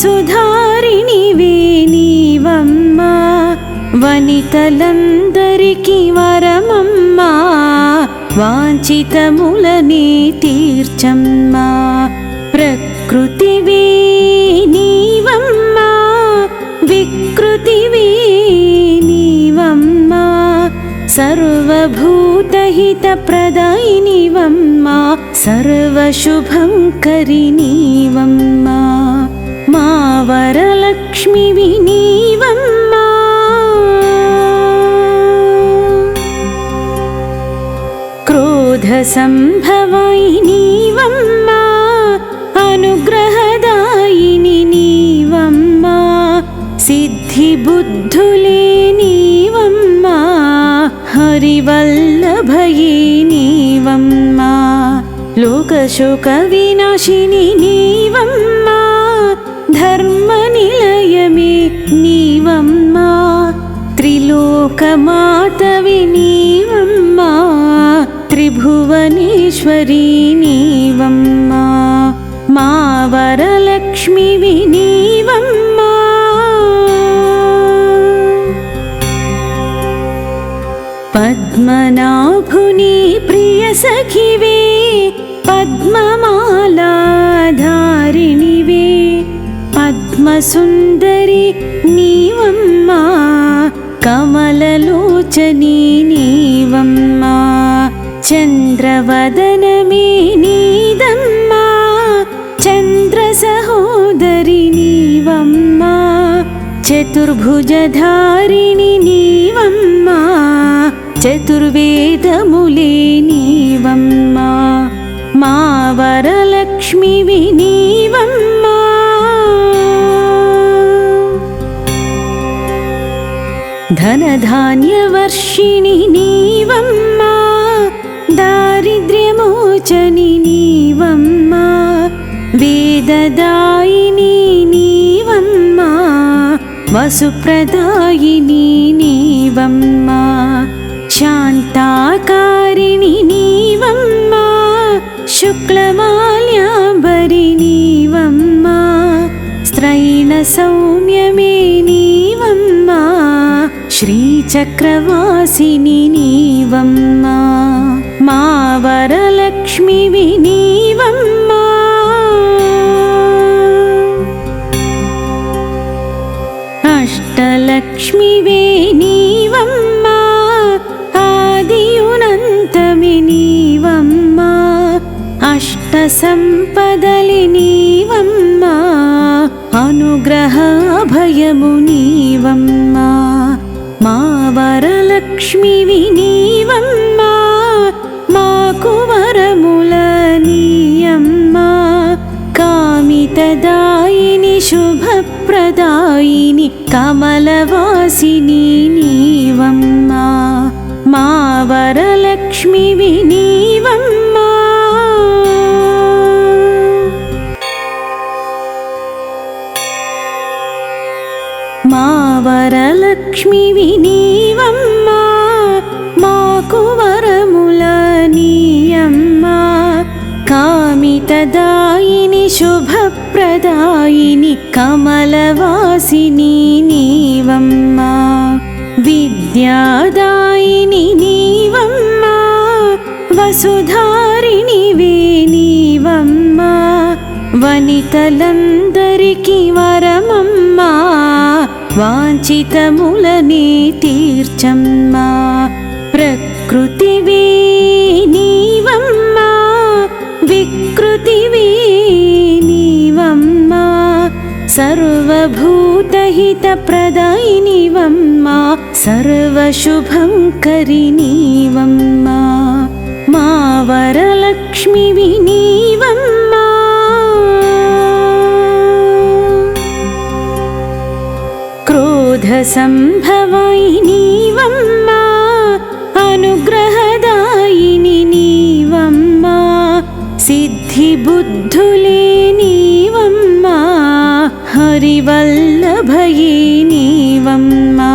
సుధారిణి నీవమ్మా వనితలందరికీ వరమమ్మా వాంఛితములనే తీర్చమ్మా ప్రకృతివే నీవమ్మా వికృతివే నీవమ్మా సర్వభూతహితప్రదాయినివమ్మా సర్వశుభంకరి वरलक्ष्मि विनीवम्मा क्रोधसम्भवयिनीवं अनुग्रहदायिनि नीवम्मा सिद्धिबुद्धुले नीवम्मा मा हरिवल्लभयिनीवं मा लोकशोकविनाशिनि नीवम् నీవమ్మా లోకశోక వినాశిని నీవమ్మా ధర్మ నిలయమే నీవమ్మా త్రిలోకమాతవి నీవమ్మా. త్రిభువనేశ్వరీ నీవమ్మా మా పద్మసుందరి నీవమ్మా కమలలోచని నీవమ్మా చంద్రవదనమే నీదమ్మా చంద్ర సహోదరి నీవమ్మా చతుర్భుజధారిణి నీవమ్మా చతుర్వేదములే నీవమ్మా మా వరలక్ష్మి నీవమ్మా ధనధాన్యవర్షిణి నీవమ్మా దారిద్ర్యమోచని నీవమ్మా వేదదాయిని నీవమ్మా వసుప్రదాయిని నీవమ్మా శాంతాకారిణి నీవమ్మా శుక్లమాల్యాంబరి నీవమ్మా స్త్రైణ సౌమ్యమే శ్రీచక్రవాసిని నీవమ్మా మా వరలక్ష్మి వినీవమ్మా. అష్టలక్ష్మి వేణీవమ్మా ఆదియునంతమి నీవమ్మా అష్ట సంపదలి నీవమ్మా అనుగ్రహ భయము నీవమ్మా. వరలక్ష్మివి నీవమ్మా మాకు వరముల నీయమ్మా. కామితదాయిని శుభప్రదాయిని కమలవాసిని నీవమ్మా. మా వరలక్ష్మివి నీవమ్మా మా వరలక్ష్మివి నీవమ్మా కామితదాయిని శుభప్రదాయిని కమలవాసిని నీవమ్మా. విద్యాదాయిని నీవమ్మా. వసుధారిణివే నీవమ్మా. వనితలందరికి వరమమ్మా. వాంఛితములనే తీర్చమ్మా. ప్రకృతివే నీవమ్మా सर्वभूतहितप्रदायिनिवं मा सर्वशुभं करिणीवं मा मा वरलक्ष्मिविनीवं मा क्रोधसम्भवायिनीवं मा अनुग्रहदायिनि मा सिद्धिबुद्धुले वल्लभयी नीवं मा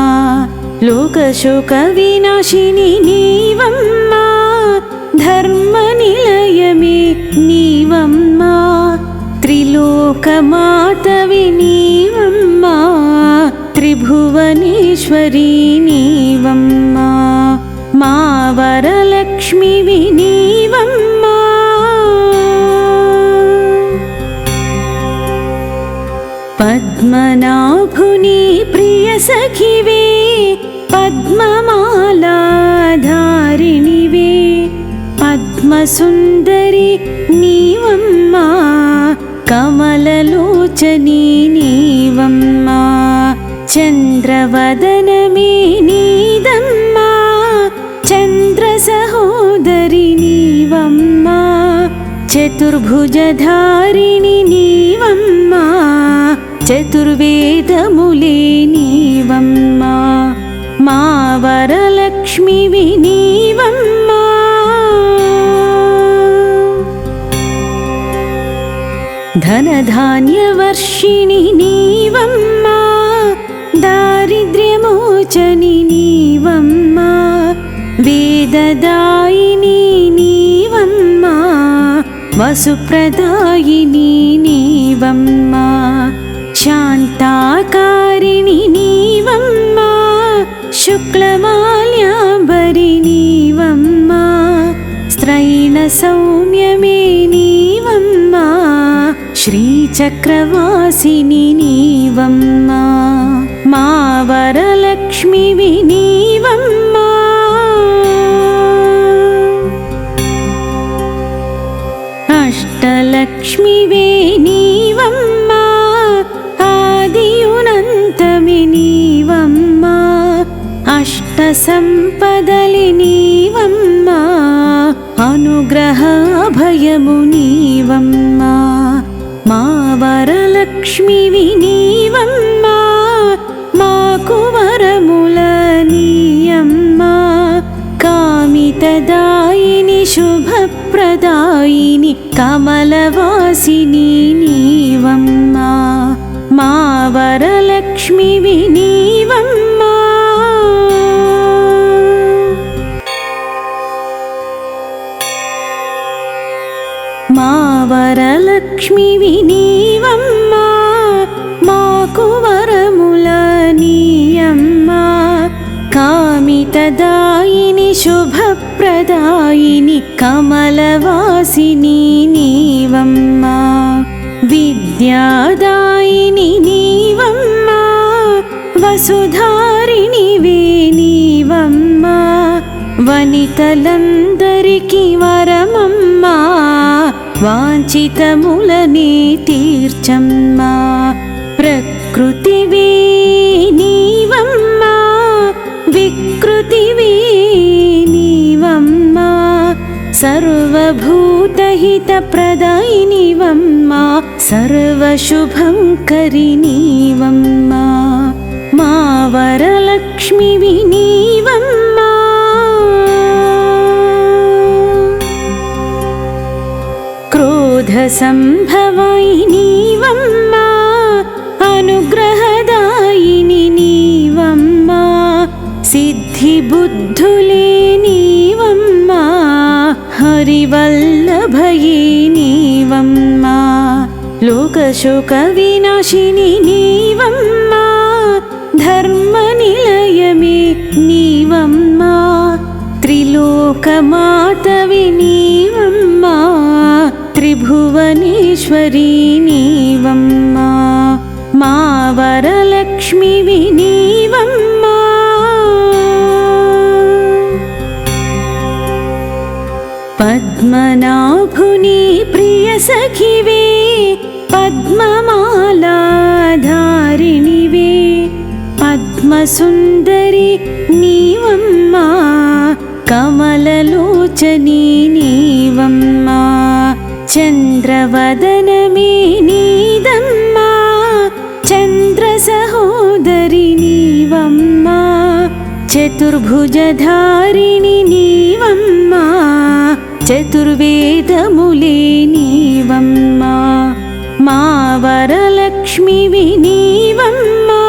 लोकशोकविनाशिनि नीवं मा धर्मनिलयमि नीवं मा त्रिलोकमातविनीवं मा त्रिभुवनेश्वरी పద్మనాభుని ప్రియ సఖివే పద్మమాలాధారిణివే. పద్మసుందరి నీవమ్మా కమలలోచని నీవమ్మా. చంద్రవదనమే నీదమ్మా చంద్ర సహోదరి నీవమ్మా. చతుర్భుజధారిణి నీవమ్మా. చతుర్వేదములే నీవమ్మా. మా వరలక్ష్మివి నీవమ్మా ధనధాన్యవర్షిణి నీవమ్మా. దారిద్ర్యమోచని నీవమ్మా. వేదదాయిని నీవమ్మా. వసుప్రదాయిని నీవమ్మా. శాంతాకారిణి నీవమ్మా శుక్లమాల్యాంబరి నీవమ్మా స్త్రైణ సౌమ్యమే నీవమ్మా శ్రీచక్రవాసిని నీవమ్మా మా వరలక్ష్మివి నీవమ్మా అష్టలక్ష్మివే అష్ట సంపదలి నీవమ్మా అనుగ్రహ భయము నీవమ్మా మా వరలక్ష్మి వినీవమ్మా మాకు వరముల నీయమ్మా కామితదాయిని శుభప్రదాయిని కమలవాసిని నీవమ్మా మా వరలక్ష్మి వినీవమ్మా మా వరలక్ష్మివి నీవమ్మా మాకు వరముల నీయమ్మా. కామితదాయిని శుభప్రదాయిని కమలవాసిని నీవమ్మా. విద్యాదాయిని నీవమ్మా వసుధారిణి నీవమ్మా. వనితలందరికీ వరమమ్మా वाञ्चितमूलनीतीर्चं मा प्रकृतिवीनीवं मा विकृतिवीनीवं मा सर्वभूतहितप्रदायिनीवं मा सर्वशुभं करिणीवं मा वरलक्ष्मिविनीवम् సంభవై నీవమ్మా అనుగ్రహదాయిని నీవమ్మా సిద్ధి బుద్ధులే నీవమ్మా హరివల్లభయే నీవమ్మా లోకశోక వినాశిని నీవమ్మా. త్రిభువనేశ్వరీ నీవమ్మా మా వరలక్ష్మివి నీవమ్మా పద్మనాభుని ప్రియ సఖివే పద్మమాలాధారిణివే పద్మసుందరి నీవమ్మా కమలలోచనీ నీవమ్మా. చంద్రవదనమే నీదమ్మా చంద్ర సహోదరి నీవమ్మా చతుర్భుజధారిణి నీవమ్మా చతుర్వేదములే నీవమ్మా మా వరలక్ష్మివి నీవమ్మా.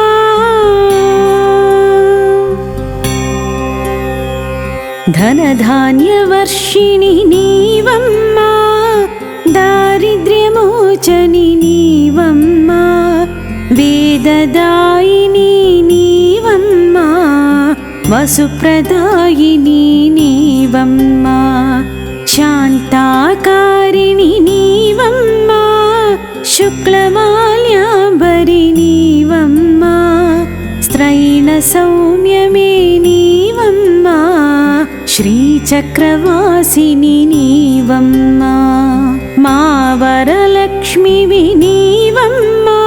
ధనధాన్యవర్షిణి నీవమ్మా దారిద్ర్యమోచని నీవమ్మా వేదదాయిని నీవమ్మా వసుప్రదాయిని నీవమ్మా శాంతాకారిణి నీవమ్మా శుక్లమాల్యాంబరి నీవమ్మా స్త్రైణ సౌమ్యమే నీవమ్మా శ్రీచక్రవాసిని నీవమ్మా. మా వరలక్ష్మి వినీవమ్మా.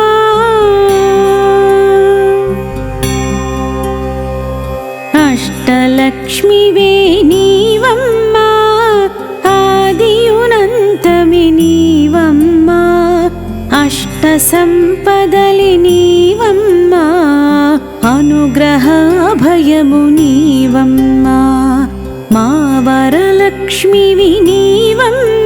అష్టలక్ష్మి వేణీవమ్మా ఆదియునంతమి నీవమ్మా అష్ట సంపదలి నీవమ్మా. అనుగ్రహ భయము నీవమ్మా. మా వరలక్ష్మి వినీవమ్మా.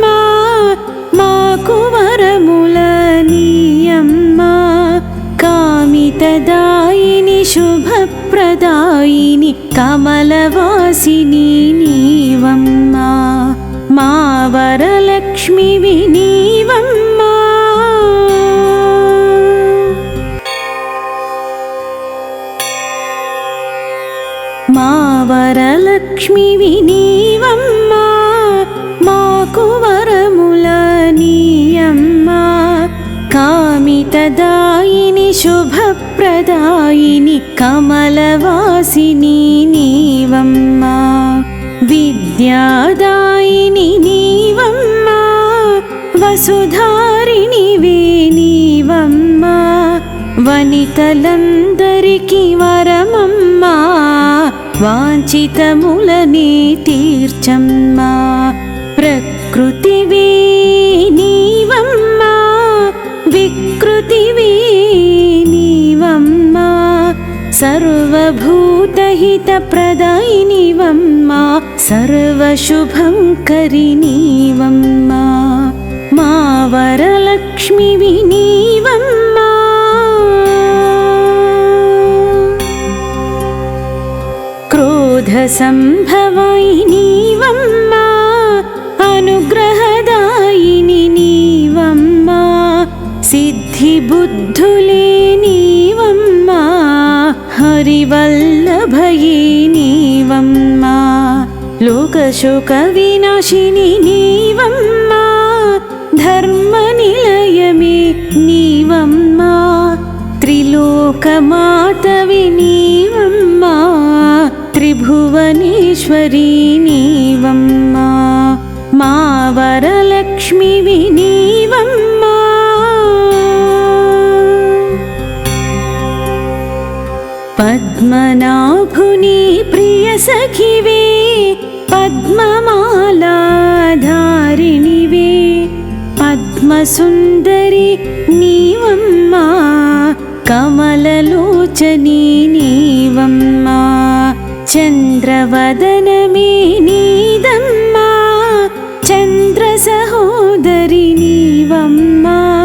శుభప్రదాయిని కమలవాసిని నీవమ్మా. మా వరలక్ష్మి నీవమ్మా మా వరలక్ష్మి నీవమ్మా మాకు వరముల నీయమ్మా. కామితదాయిని శుభప్రదాయిని కమలవాసిని నీవమ్మా విద్యాదాయిని నీవమ్మా వసుధారిణి నీవమ్మా వనితలందరికీ వరమమ్మా వాంఛితములనే తీర్చమ్మా ప్రకృతివే सर्वभूतहितप्रदायिनीवं मा सर्वशुभं करिणीवं मा मा वरलक्ष्मिविनीवं मा क्रोधसम्भवायिनीवं मा अनुग्रहदायिनि मा सिद्धिबुद्धुले హరివల్లభయే నీవమ్మా. లోకశోక వినాశిని నీవమ్మా. ధర్మ నిలయమే నీవమ్మా. త్రిలోకమాతవి నీవమ్మా. త్రిభువనేశ్వరి నీవమ్మా. పద్మనాభుని ప్రియ సఖివే పద్మమాలాధారిణివే. పద్మసుందరి నీవమ్మా కమలలోచని నీవమ్మా. చంద్రవదనమే నీదమ్మా చంద్ర సహోదరి నీవమ్మా.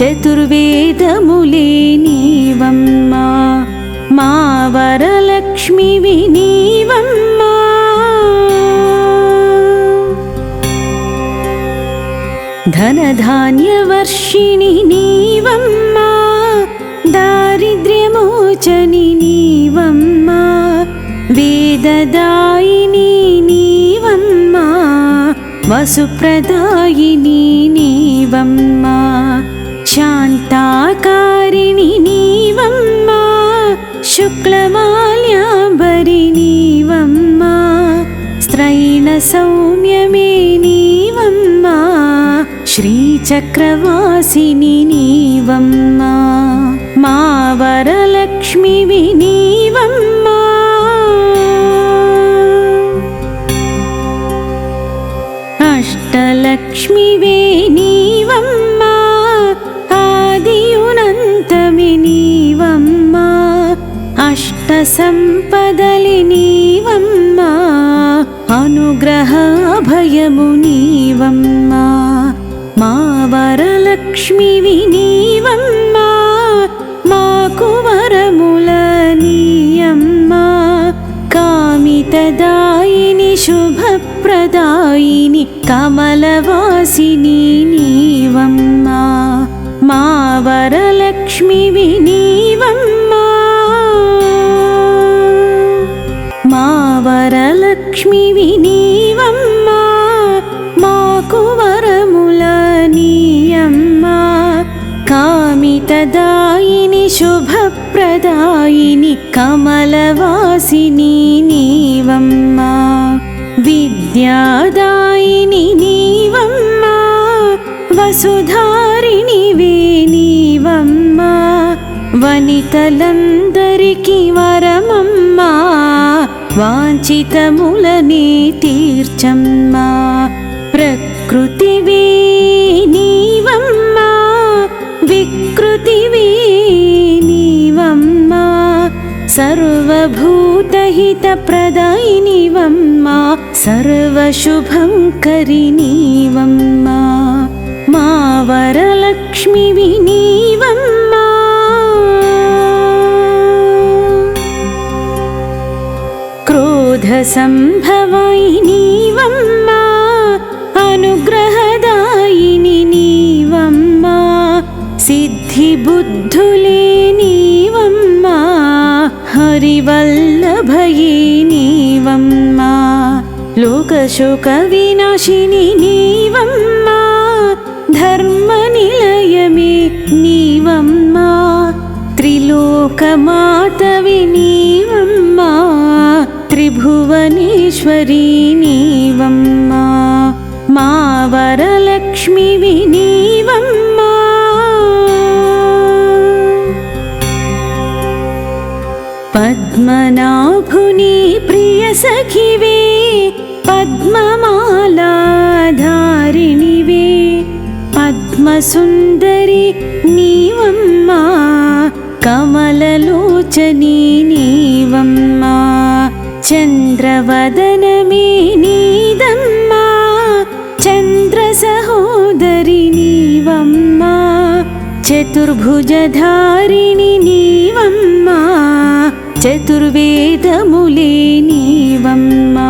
చతుర్భుజధారిణి నీవమ్మా చతుర్వేదములే నీవమ్మా. మా వరలక్ష్మివి నీవమ్మా ధనధాన్యవర్షిణి నీవమ్మా. దారిద్ర్యమోచని నీవమ్మా. వేదదాయిని నీవమ్మా. వసుప్రదాయిని నీవమ్మా. శాంతాకారిణి నీవమ్మా శుక్లమాల్యాంబరి నీవమ్మా స్త్రైణ సౌమ్యమే నీవమ్మా శ్రీచక్రవాసిని నీవమ్మా మా సంపదలి నీవమ్మా అనుగ్రహాభయము నీవమ్మా మా వరలక్ష్మివి నీవమ్మా మాకు వరముల నీయమ్మా కామితదాయిని శుభప్రదాయిని కమ కమలవాసిని నీవమ్మా విద్యాదాయిని నీవమ్మా వసుధారిణి నీవమ్మా వనితలందరికి వరమమ్మా వాంఛితములనే తీర్చమ్మా ప్రకృతివే నీవమ్మా వికృతివే నీవమ్మా సర్వభూ हितप्रदायिनिवं मा सर्वशुभं करिणीवं मा वरलक्ष्मिनीवं मा क्रोधसम्भवायिनीवं मा अनुग्रहदायिनि सिद्धिबुद्धुले मा हरिवल् సిద్ధి బుద్ధులే నీవమ్మా. హరివల్లభయే నీవమ్మా లోకశోక వినాశిని నీవమ్మా. ధర్మ నిలయమే నీవమ్మా. సఖివే పద్మమాలాధారిణివే. పద్మసుందరి నీవమ్మా కమలలోచనీ నీవమ్మా. చంద్రవదనమే నీదమ్మా చంద్ర సహోదరి నీవమ్మా. చతుర్భుజధారిణి నీ చతుర్వేదములే నీవమ్మా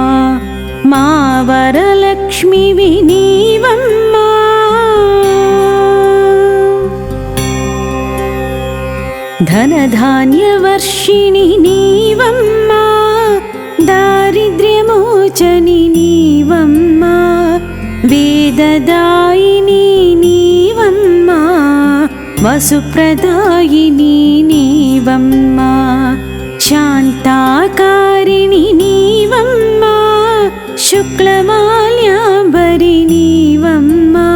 మా వరలక్ష్మివి నీవమ్మా ధనధాన్యవర్షిణి నీవమ్మా దారిద్ర్యమోచని నీవమ్మా వేదదాయిని నీవమ్మా వసుప్రదాయిని నీవమ్మా. శుక్లమాల్యాంబరి నీవమ్మా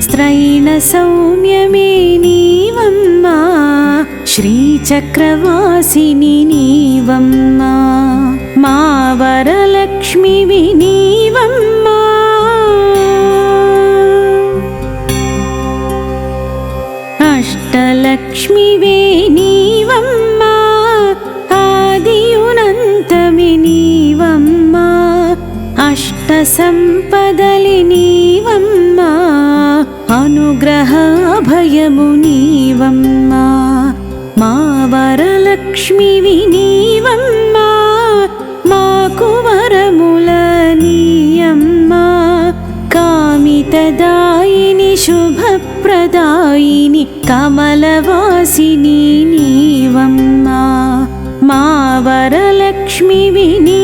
స్త్రైణ సౌమ్యమే నీవమ్మా శ్రీచక్రవాసిని నీవమ్మా మా వరలక్ష్మివి నీవమ్మా అష్టలక్ష్మివే సంపదలి నీవమ్మా అనుగ్రహ భయము నీవమ్మా. మా వరలక్ష్మివి నీవమ్మా మాకు వరముల నీయమ్మా. కామితదాయిని శుభప్రదాయిని కమలవాసిని నీవమ్మా. మా వరలక్ష్మివి నీ